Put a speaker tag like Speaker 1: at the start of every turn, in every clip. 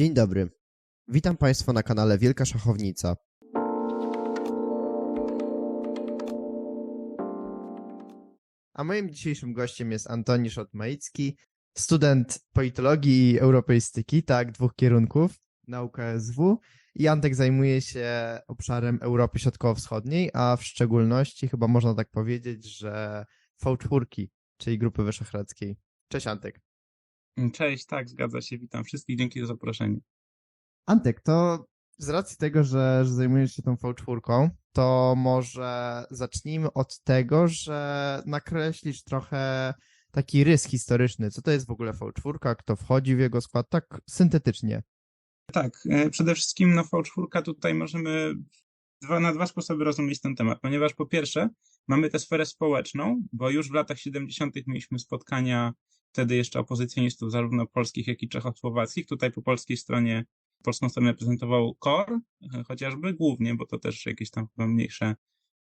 Speaker 1: Dzień dobry. Witam Państwa na kanale Wielka Szachownica. A moim dzisiejszym gościem jest Antoni Szotmaicki, student politologii i europeistyki, tak, dwóch kierunków, nauka SW. I Antek zajmuje się obszarem Europy Środkowo-Wschodniej, a w szczególności chyba można tak powiedzieć, że V4, czyli Grupy Wyszehradzkiej. Cześć Antek.
Speaker 2: Cześć, tak, zgadza się. Witam wszystkich. Dzięki za zaproszenie.
Speaker 1: Antek, to z racji tego, że, że zajmujesz się tą V4, to może zacznijmy od tego, że nakreślisz trochę taki rys historyczny. Co to jest w ogóle V4, kto wchodzi w jego skład, tak syntetycznie.
Speaker 2: Tak, e, przede wszystkim no V4 tutaj możemy dwa, na dwa sposoby rozumieć ten temat, ponieważ po pierwsze mamy tę sferę społeczną, bo już w latach 70. mieliśmy spotkania wtedy jeszcze opozycjonistów zarówno polskich, jak i czechosłowackich. Tutaj po polskiej stronie polską stronę reprezentował KOR, e, chociażby głównie, bo to też jakieś tam mniejsze,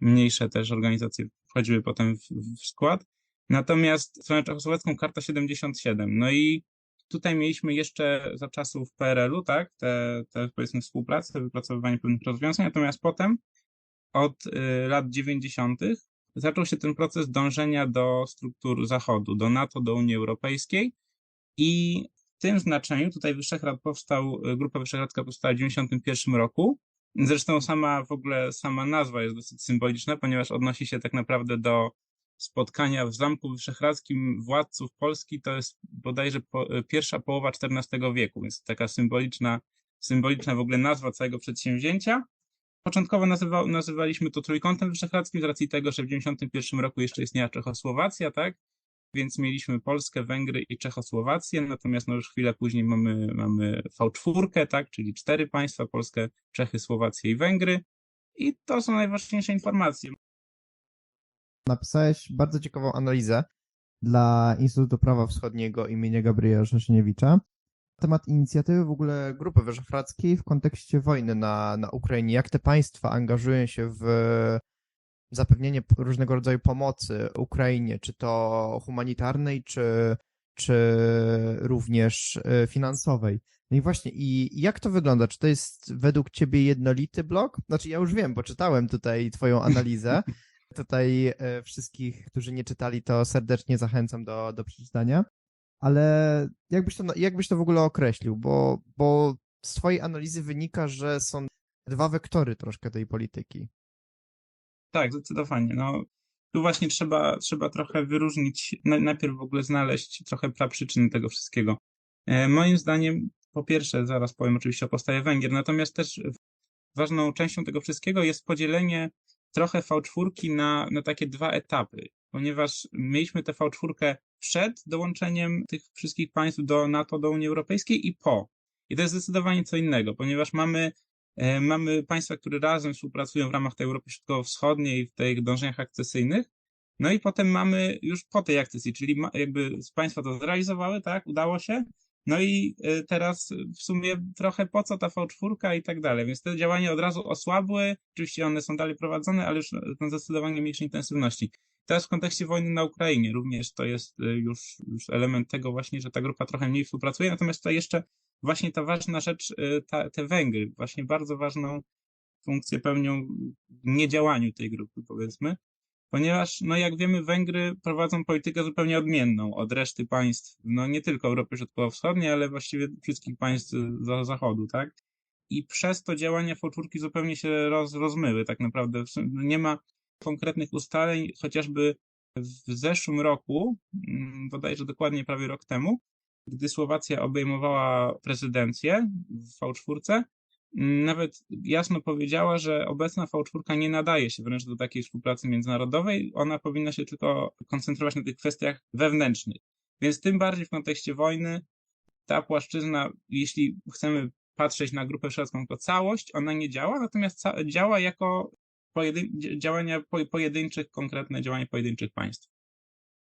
Speaker 2: mniejsze też organizacje wchodziły potem w, w skład. Natomiast stronę czechosłowacką karta 77. No i tutaj mieliśmy jeszcze za czasów PRL-u, tak, te, te powiedzmy współpracę, wypracowywanie pewnych rozwiązań, natomiast potem od y, lat 90. zaczął się ten proces dążenia do struktur Zachodu, do NATO, do Unii Europejskiej i w tym znaczeniu tutaj Wyszehrad powstał, Grupa Wyszehradzka powstała w 91 roku. Zresztą sama w ogóle sama nazwa jest dosyć symboliczna, ponieważ odnosi się tak naprawdę do spotkania w Zamku Wyszehradzkim władców Polski, to jest bodajże po, pierwsza połowa XIV wieku, więc taka symboliczna, symboliczna w ogóle nazwa całego przedsięwzięcia. Początkowo nazywa, nazywaliśmy to Trójkątem Wyszehradzkim z racji tego, że w 91 roku jeszcze istniała Czechosłowacja, tak? Więc mieliśmy Polskę, Węgry i Czechosłowację, natomiast no już chwilę później mamy, mamy V4, tak? Czyli cztery państwa, Polskę, Czechy, Słowację i Węgry. I to są najważniejsze informacje
Speaker 1: napisałeś bardzo ciekawą analizę dla Instytutu Prawa Wschodniego imienia Gabriela Szeszyniewicza na temat inicjatywy w ogóle Grupy Wyszehradzkiej w kontekście wojny na, na Ukrainie. Jak te państwa angażują się w zapewnienie różnego rodzaju pomocy Ukrainie, czy to humanitarnej, czy, czy również e, finansowej. No i właśnie, i jak to wygląda? Czy to jest według ciebie jednolity blok? Znaczy, ja już wiem, bo czytałem tutaj twoją analizę, Tutaj e, wszystkich, którzy nie czytali, to serdecznie zachęcam do, do przeczytania. Ale jakbyś to, jakbyś to w ogóle określił? Bo, bo z twojej analizy wynika, że są dwa wektory troszkę tej polityki.
Speaker 2: Tak, zdecydowanie. No, tu właśnie trzeba, trzeba trochę wyróżnić, najpierw w ogóle znaleźć trochę praprzyczyny tego wszystkiego. E, moim zdaniem, po pierwsze, zaraz powiem oczywiście o postawie Węgier, natomiast też ważną częścią tego wszystkiego jest podzielenie trochę V4 na, na takie dwa etapy, ponieważ mieliśmy tę V4 przed dołączeniem tych wszystkich państw do NATO, do Unii Europejskiej i po. I to jest zdecydowanie co innego, ponieważ mamy, e, mamy państwa, które razem współpracują w ramach tej Europy Środkowo-Wschodniej w tych dążeniach akcesyjnych, no i potem mamy już po tej akcesji, czyli ma, jakby państwa to zrealizowały, tak, udało się, no i y, teraz w sumie trochę po co ta V4 i tak dalej, więc te działania od razu osłabły, oczywiście one są dalej prowadzone, ale już na zdecydowanie mniejszej intensywności. Teraz w kontekście wojny na Ukrainie również to jest y, już, już element tego właśnie, że ta grupa trochę mniej współpracuje, natomiast tutaj jeszcze właśnie ta ważna rzecz, y, ta, te Węgry, właśnie bardzo ważną funkcję pełnią w niedziałaniu tej grupy, powiedzmy, ponieważ, no jak wiemy, Węgry prowadzą politykę zupełnie odmienną od reszty państw, no nie tylko Europy Środkowo-Wschodniej, ale właściwie wszystkich państw za Zachodu, tak? I przez to działania Foczurki zupełnie się roz, rozmyły, tak naprawdę. Nie ma konkretnych ustaleń, chociażby w zeszłym roku, mm, bodajże dokładnie prawie rok temu, gdy Słowacja obejmowała prezydencję w V4, nawet jasno powiedziała, że obecna V4 nie nadaje się wręcz do takiej współpracy międzynarodowej. Ona powinna się tylko koncentrować na tych kwestiach wewnętrznych. Więc tym bardziej w kontekście wojny ta płaszczyzna, jeśli chcemy patrzeć na Grupę Wyszehradzką jako całość, ona nie działa, natomiast działa jako pojedyn- działania po pojedynczych, konkretne działania pojedynczych państw.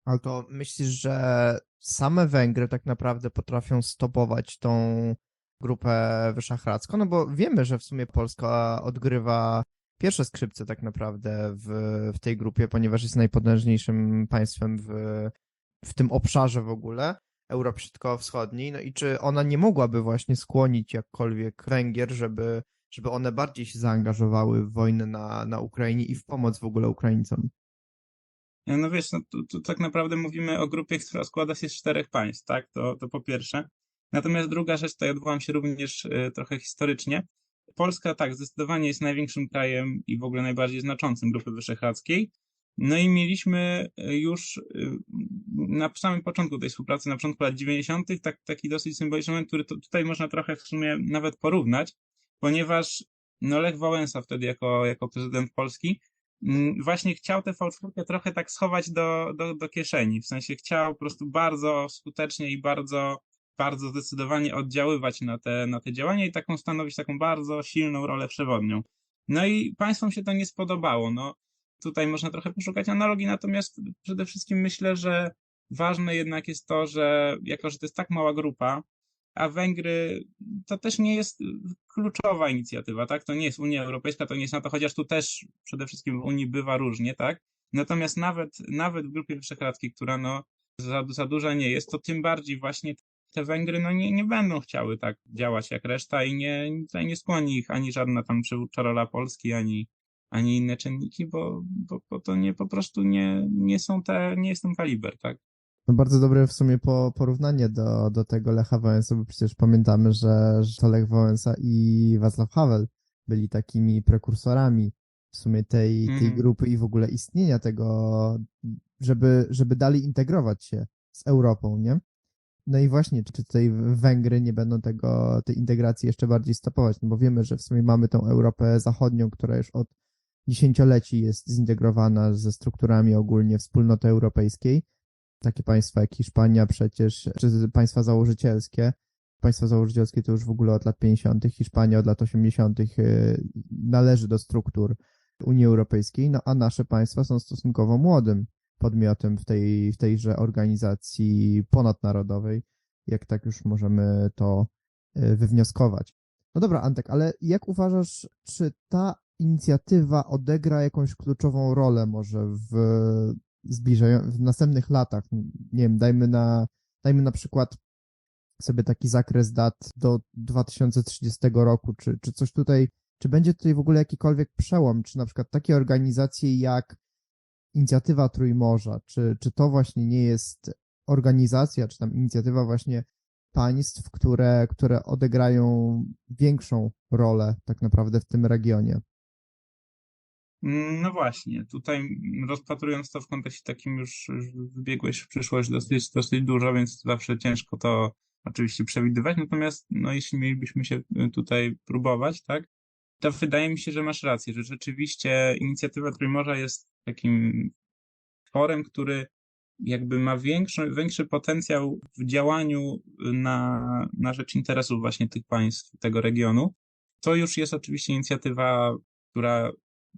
Speaker 1: Ale to myślisz, że same Węgry tak naprawdę potrafią stopować tą grupę wyszachradzką, no bo wiemy, że w sumie Polska odgrywa pierwsze skrzypce tak naprawdę w, w tej grupie, ponieważ jest najpotężniejszym państwem w, w tym obszarze w ogóle. Europy Środkowo-Wschodniej, no i czy ona nie mogłaby właśnie skłonić jakkolwiek Węgier, żeby, żeby one bardziej się zaangażowały w wojnę na, na Ukrainie i w pomoc w ogóle Ukraińcom?
Speaker 2: No wiesz, no, tu, tu tak naprawdę mówimy o grupie, która składa się z czterech państw, tak? To, to po pierwsze. Natomiast druga rzecz, ja odwołam się również y, trochę historycznie. Polska, tak, zdecydowanie jest największym krajem i w ogóle najbardziej znaczącym Grupy Wyszehradzkiej. No i mieliśmy już y, na samym początku tej współpracy, na początku lat 90., tak, taki dosyć symboliczny moment, który to, tutaj można trochę w sumie nawet porównać, ponieważ no Lech Wałęsa wtedy jako, jako prezydent Polski mm, właśnie chciał tę V4 trochę tak schować do, do, do kieszeni. W sensie chciał po prostu bardzo skutecznie i bardzo bardzo zdecydowanie oddziaływać na te, na te działania i taką stanowić taką bardzo silną rolę przewodnią. No i państwom się to nie spodobało. No, tutaj można trochę poszukać analogii, natomiast przede wszystkim myślę, że ważne jednak jest to, że jako, że to jest tak mała grupa, a Węgry to też nie jest kluczowa inicjatywa, tak? To nie jest Unia Europejska, to nie jest NATO, chociaż tu też przede wszystkim w Unii bywa różnie, tak? Natomiast nawet, nawet w Grupie Wyszehradzkiej, która no za, za duża nie jest, to tym bardziej właśnie te Węgry no nie, nie będą chciały tak działać jak reszta i nie, tutaj nie skłoni ich ani żadna tam przywódcza rola Polski, ani, ani inne czynniki, bo, bo, bo to nie, po prostu nie, nie są te, nie jest ten kaliber, tak?
Speaker 1: No bardzo dobre w sumie po, porównanie do, do tego Lecha Wałęsa, bo przecież pamiętamy, że, że to Lech Wałęsa i Václav Havel byli takimi prekursorami w sumie tej, tej
Speaker 2: Mhm.
Speaker 1: grupy i w ogóle istnienia tego, żeby, żeby dalej integrować się z Europą, nie? No i właśnie, czy tutaj Węgry nie będą tego, tej integracji jeszcze bardziej stopować, no bo wiemy, że w sumie mamy tą Europę Zachodnią, która już od dziesięcioleci jest zintegrowana ze strukturami ogólnie wspólnoty europejskiej. Takie państwa jak Hiszpania przecież, czy państwa założycielskie. Państwa założycielskie to już w ogóle od lat 50., Hiszpania od lat 80. y, należy do struktur Unii Europejskiej, no a nasze państwa są stosunkowo młodym podmiotem w, tej, w tejże organizacji ponadnarodowej, jak tak już możemy to y, wywnioskować. No dobra, Antek, ale jak uważasz, czy ta inicjatywa odegra jakąś kluczową rolę może w zbliżają, w następnych latach? Nie wiem, dajmy na, dajmy na przykład sobie taki zakres dat do 2030 roku, czy, czy coś tutaj, czy będzie tutaj w ogóle jakikolwiek przełom, czy na przykład takie organizacje jak Inicjatywa Trójmorza, czy, czy to właśnie nie jest organizacja, czy tam inicjatywa właśnie państw, które, które odegrają większą rolę tak naprawdę w tym regionie?
Speaker 2: No właśnie, tutaj rozpatrując to w kontekście takim już, już wybiegłeś w przyszłość dosyć, dosyć dużo, więc zawsze ciężko to oczywiście przewidywać, natomiast no, jeśli mielibyśmy się tutaj próbować, tak, to wydaje mi się, że masz rację, że rzeczywiście inicjatywa Trójmorza jest takim tworem, który jakby ma większy, większy potencjał w działaniu na, na rzecz interesów właśnie tych państw, tego regionu. To już jest oczywiście inicjatywa, która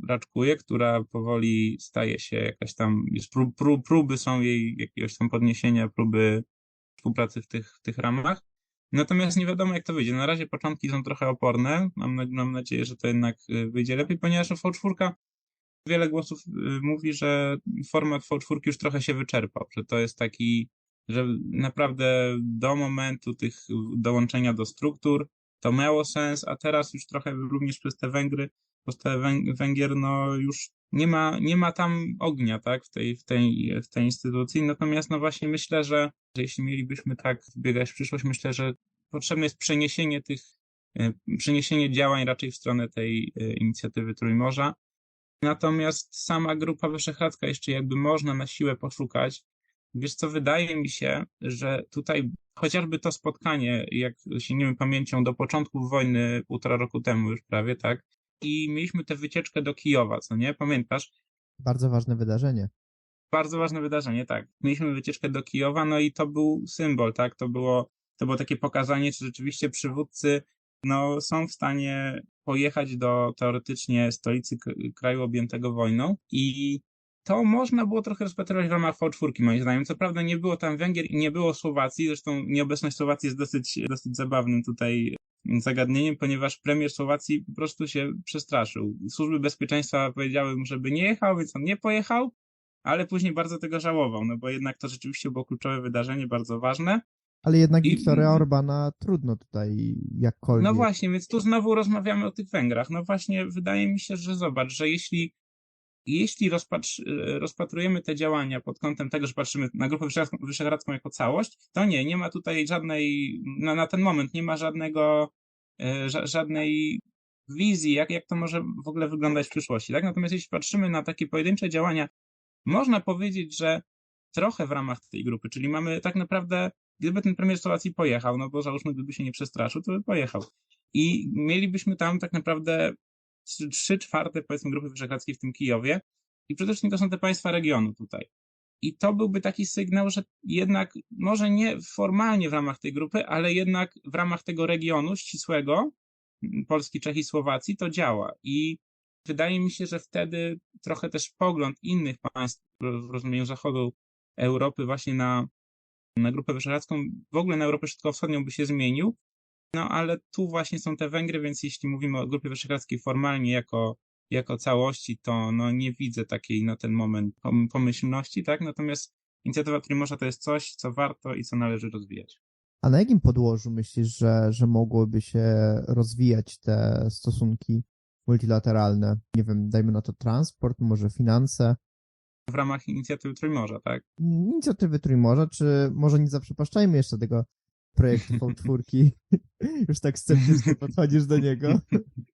Speaker 2: raczkuje, która powoli staje się jakaś tam, jest prób, prób, próby są jej jakiegoś tam podniesienia, próby współpracy w tych, w tych ramach. Natomiast nie wiadomo, jak to wyjdzie. Na razie początki są trochę oporne. Mam, mam nadzieję, że to jednak y, wyjdzie lepiej, ponieważ V4 wiele głosów y, mówi, że format V4 już trochę się wyczerpał, że to jest taki, że naprawdę do momentu tych dołączenia do struktur to miało sens, a teraz już trochę również przez te Węgry, Węg- Węgier, no już nie ma, nie ma tam ognia, tak, w tej, w tej, w tej instytucji. Natomiast no właśnie myślę, że, że jeśli mielibyśmy tak biegać w przyszłość, myślę, że potrzebne jest przeniesienie tych, e, przeniesienie działań raczej w stronę tej e, inicjatywy Trójmorza. Natomiast sama Grupa Wyszehradzka jeszcze jakby można na siłę poszukać. Wiesz co, wydaje mi się, że tutaj chociażby to spotkanie, jak sięgniemy pamięcią do początku wojny, półtora roku temu już prawie, tak? I mieliśmy tę wycieczkę do Kijowa, co nie? Pamiętasz?
Speaker 1: Bardzo ważne wydarzenie.
Speaker 2: Bardzo ważne wydarzenie, tak. Mieliśmy wycieczkę do Kijowa, no i to był symbol, tak? To było, to było takie pokazanie, czy rzeczywiście przywódcy no, są w stanie pojechać do teoretycznie stolicy kraju objętego wojną i to można było trochę rozpatrywać w ramach V4, moim zdaniem. Co prawda nie było tam Węgier i nie było Słowacji, zresztą nieobecność Słowacji jest dosyć, dosyć zabawnym tutaj zagadnieniem, ponieważ premier Słowacji po prostu się przestraszył. Służby bezpieczeństwa powiedziały mu, żeby nie jechał, więc on nie pojechał, ale później bardzo tego żałował, no bo jednak to rzeczywiście było kluczowe wydarzenie, bardzo ważne.
Speaker 1: Ale jednak
Speaker 2: I-
Speaker 1: Orbana trudno tutaj jakkolwiek.
Speaker 2: No właśnie, więc tu znowu rozmawiamy o tych Węgrach. No właśnie, wydaje mi się, że zobacz, że jeśli, jeśli rozpatr, rozpatrujemy te działania pod kątem tego, że patrzymy na Grupę Wyszehradzką, jako całość, to nie, nie ma tutaj żadnej, na, na ten moment nie ma żadnego, e, ża, żadnej wizji, jak, jak to może w ogóle wyglądać w przyszłości, tak? Natomiast jeśli patrzymy na takie pojedyncze działania, można powiedzieć, że trochę w ramach tej grupy, czyli mamy tak naprawdę, gdyby ten premier Słowacji pojechał, no bo załóżmy, gdyby się nie przestraszył, to by pojechał. I mielibyśmy tam tak naprawdę trzy- czwarte, powiedzmy, grupy wyszehradzkiej w tym Kijowie. I przede wszystkim to są te państwa regionu tutaj. I to byłby taki sygnał, że jednak, może nie formalnie w ramach tej grupy, ale jednak w ramach tego regionu ścisłego, Polski, Czech i Słowacji, to działa. I wydaje mi się, że wtedy trochę też pogląd innych państw w rozumieniu zachodu Europy właśnie na, na Grupę Wyszehradzką, w ogóle na Europę Środkowo-Wschodnią by się zmienił. No ale tu właśnie są te Węgry, więc jeśli mówimy o Grupie Wyszehradzkiej formalnie jako, jako całości, to no nie widzę takiej na ten moment pom- pomyślności, tak? Natomiast inicjatywa Trimorza to jest coś, co warto i co należy rozwijać.
Speaker 1: A na jakim podłożu myślisz, że, że mogłyby się rozwijać te stosunki multilateralne? Nie wiem, dajmy na to transport, może finanse,
Speaker 2: W ramach inicjatywy Trójmorza, tak?
Speaker 1: inicjatywy Trójmorza, czy może nie zaprzepaszczajmy jeszcze tego projektu V4? Już tak sceptycznie podchodzisz do niego.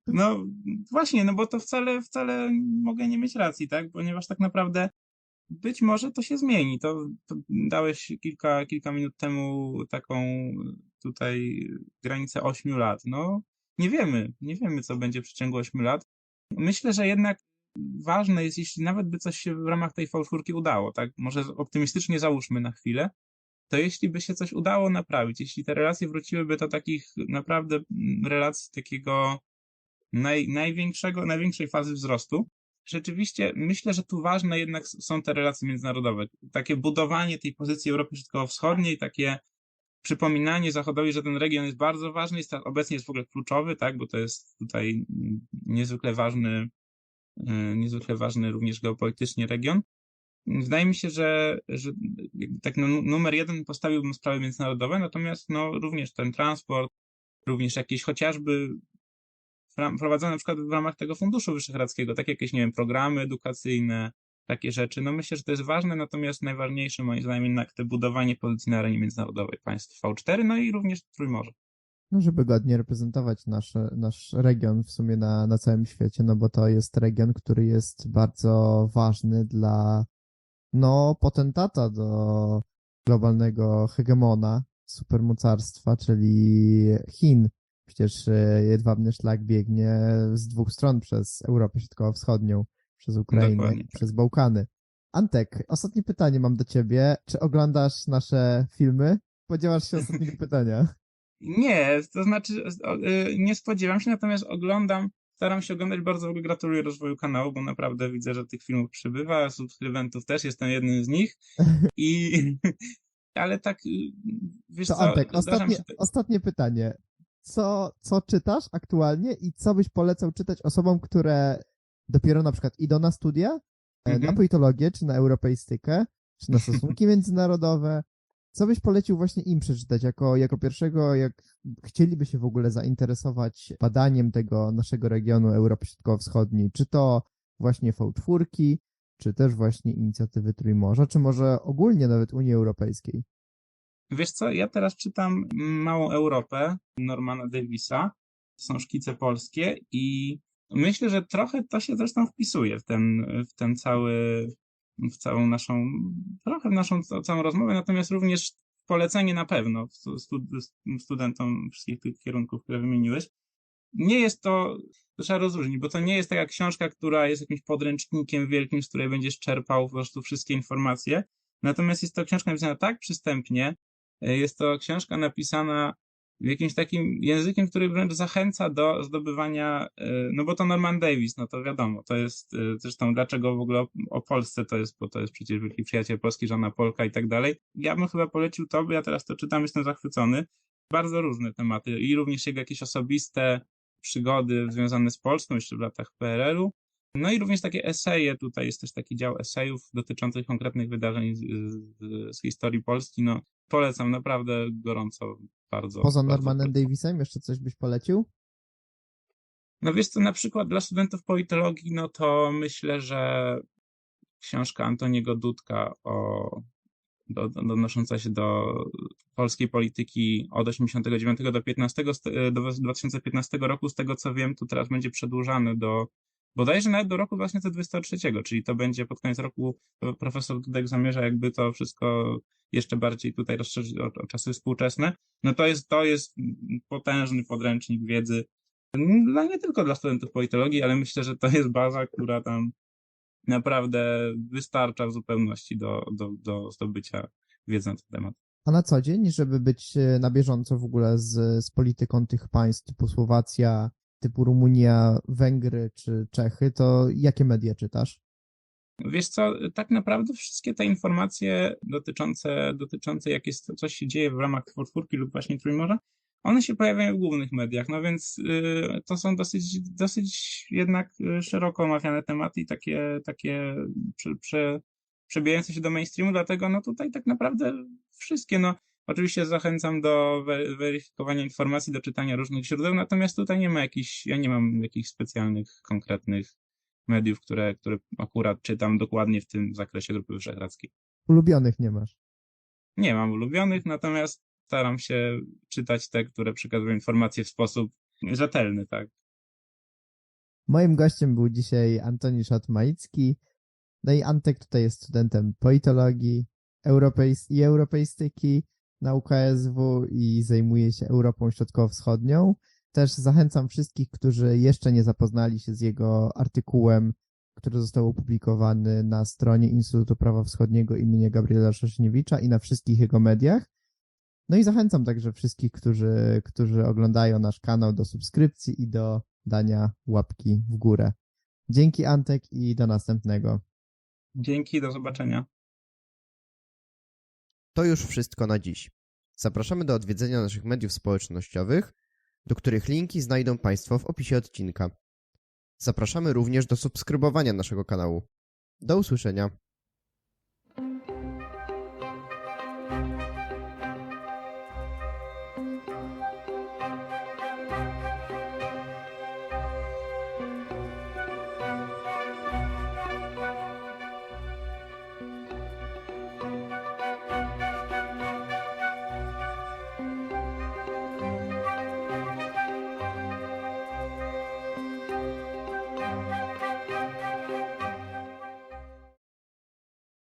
Speaker 2: No właśnie, no bo to wcale, wcale mogę nie mieć racji, tak? Ponieważ tak naprawdę być może to się zmieni. To, to dałeś kilka, kilka minut temu taką tutaj granicę 8 lat. No nie wiemy, nie wiemy, co będzie w przeciągu 8 lat. Myślę, że jednak ważne jest, jeśli nawet by coś się w ramach tej V4 udało, tak? Może optymistycznie załóżmy na chwilę, to jeśli by się coś udało naprawić, jeśli te relacje wróciłyby do takich naprawdę mm, relacji takiego naj, największego, największej fazy wzrostu, rzeczywiście myślę, że tu ważne jednak są te relacje międzynarodowe. Takie budowanie tej pozycji Europy Środkowo-Wschodniej, takie przypominanie Zachodowi, że ten region jest bardzo ważny, jest, obecnie jest w ogóle kluczowy, tak, bo to jest tutaj mm, niezwykle ważny, y, niezwykle ważny również geopolitycznie region. Wydaje mi się, że, że tak no, numer jeden postawiłbym sprawy międzynarodowe, natomiast no, również ten transport, również jakieś chociażby prowadzone na przykład w ramach tego Funduszu Wyszehradzkiego, takie jakieś, nie wiem, programy edukacyjne, takie rzeczy. No myślę, że to jest ważne, natomiast najważniejsze moim zdaniem jednak te budowanie pozycji na arenie międzynarodowej państw V4, no i również Trójmorze.
Speaker 1: No, żeby godnie reprezentować nasz, nasz region w sumie na, na całym świecie, no bo to jest region, który jest bardzo ważny dla, no, potentata do globalnego hegemona, supermocarstwa, czyli Chin. Przecież e, jedwabny szlak biegnie z dwóch stron przez Europę Środkowo-Wschodnią, przez Ukrainę
Speaker 2: Dokładnie
Speaker 1: i
Speaker 2: tak.
Speaker 1: przez Bałkany. Antek, ostatnie pytanie mam do ciebie. Czy oglądasz nasze filmy? Spodziewasz się ostatniego pytania?
Speaker 2: Nie, to znaczy y, nie spodziewam się, natomiast oglądam, staram się oglądać, bardzo gratuluję rozwoju kanału, bo naprawdę widzę, że tych filmów przybywa, subskrybentów też, jestem jednym z nich i ale tak, y, wiesz
Speaker 1: To
Speaker 2: co,
Speaker 1: Antek, ostatnie,
Speaker 2: się
Speaker 1: ostatnie pytanie. Co, co czytasz aktualnie i co byś polecał czytać osobom, które dopiero na przykład idą na studia, e, na
Speaker 2: Mhm.
Speaker 1: politologię, czy na europeistykę, czy na stosunki międzynarodowe? Co byś polecił właśnie im przeczytać jako, jako pierwszego, jak chcieliby się w ogóle zainteresować badaniem tego naszego regionu Europy Środkowo-Wschodniej? Czy to właśnie V4, czy też właśnie inicjatywy Trójmorza, czy może ogólnie nawet Unii Europejskiej?
Speaker 2: Wiesz co, ja teraz czytam Małą Europę Normana Davisa, są szkice polskie i myślę, że trochę to się zresztą wpisuje w ten, w ten cały, w całą naszą, trochę w naszą ca- całą rozmowę, natomiast również polecenie na pewno stu, stu- studentom wszystkich tych kierunków, które wymieniłeś. Nie jest to, to trzeba rozróżnić, bo to nie jest taka książka, która jest jakimś podręcznikiem wielkim, z której będziesz czerpał po prostu wszystkie informacje. Natomiast jest to książka napisana tak przystępnie, e, jest to książka napisana jakimś takim językiem, który wręcz zachęca do zdobywania, e, no bo to Norman Davis, no to wiadomo, to jest, e, zresztą dlaczego w ogóle o, Polsce to jest, bo to jest przecież wielki przyjaciel Polski, żona Polka i tak dalej. Ja bym chyba polecił to, bo ja teraz to czytam, jestem zachwycony. Bardzo różne tematy i również jego jakieś osobiste przygody związane z Polską jeszcze w latach PRL-u. No i również takie eseje, tutaj jest też taki dział esejów dotyczących konkretnych wydarzeń z, z, z historii Polski. No, polecam naprawdę gorąco, bardzo.
Speaker 1: Poza
Speaker 2: bardzo
Speaker 1: Normanem
Speaker 2: polecam.
Speaker 1: Davisem jeszcze coś byś polecił?
Speaker 2: No wiesz co, na przykład dla studentów politologii, no to myślę, że książka Antoniego Dudka o, do, do, odnosząca się do polskiej polityki od 89 do 15, z- e, do 2015 roku, z tego co wiem, to teraz będzie przedłużany do bodajże nawet do roku 2023, czyli to będzie pod koniec roku profesor Dudek zamierza jakby to wszystko jeszcze bardziej tutaj rozszerzyć o, o czasy współczesne. No to jest, to jest potężny podręcznik wiedzy dla nie tylko dla studentów politologii, ale myślę, że to jest baza, która tam naprawdę wystarcza w zupełności do, do, do zdobycia wiedzy na ten temat.
Speaker 1: A na co dzień, żeby być e, na bieżąco w ogóle z, z polityką tych państw typu Słowacja, typu Rumunia, Węgry czy Czechy, to jakie media czytasz?
Speaker 2: Wiesz co, tak naprawdę wszystkie te informacje dotyczące, dotyczące jak jest, coś się dzieje w ramach czwórki lub właśnie Trójmorza, one się pojawiają w głównych mediach, no więc y, to są dosyć, dosyć jednak y, szeroko omawiane tematy i takie, takie prze, prze, przebijające się do mainstreamu, dlatego no tutaj tak naprawdę wszystkie, no oczywiście zachęcam do we- weryfikowania informacji, do czytania różnych źródeł, natomiast tutaj nie ma jakichś, ja nie mam jakichś specjalnych, konkretnych mediów, które, które akurat czytam dokładnie w tym zakresie Grupy Wyszehradzkiej.
Speaker 1: Ulubionych nie masz.
Speaker 2: Nie mam ulubionych, natomiast staram się czytać te, które przekazują informacje w sposób rzetelny, tak.
Speaker 1: Moim gościem był dzisiaj Antoni Szatmaicki. No i Antek tutaj jest studentem politologii i europeistyki na UKSW i zajmuje się Europą Środkowo-Wschodnią. Też zachęcam wszystkich, którzy jeszcze nie zapoznali się z jego artykułem, który został opublikowany na stronie Instytutu Prawa Wschodniego imienia Gabriela Szoszniewicza i na wszystkich jego mediach. No i zachęcam także wszystkich, którzy, którzy oglądają nasz kanał do subskrypcji i do dania łapki w górę. Dzięki Antek i do następnego.
Speaker 2: Dzięki, do zobaczenia.
Speaker 3: To już wszystko na dziś. Zapraszamy do odwiedzenia naszych mediów społecznościowych, do których linki znajdą Państwo w opisie odcinka. Zapraszamy również do subskrybowania naszego kanału. Do usłyszenia.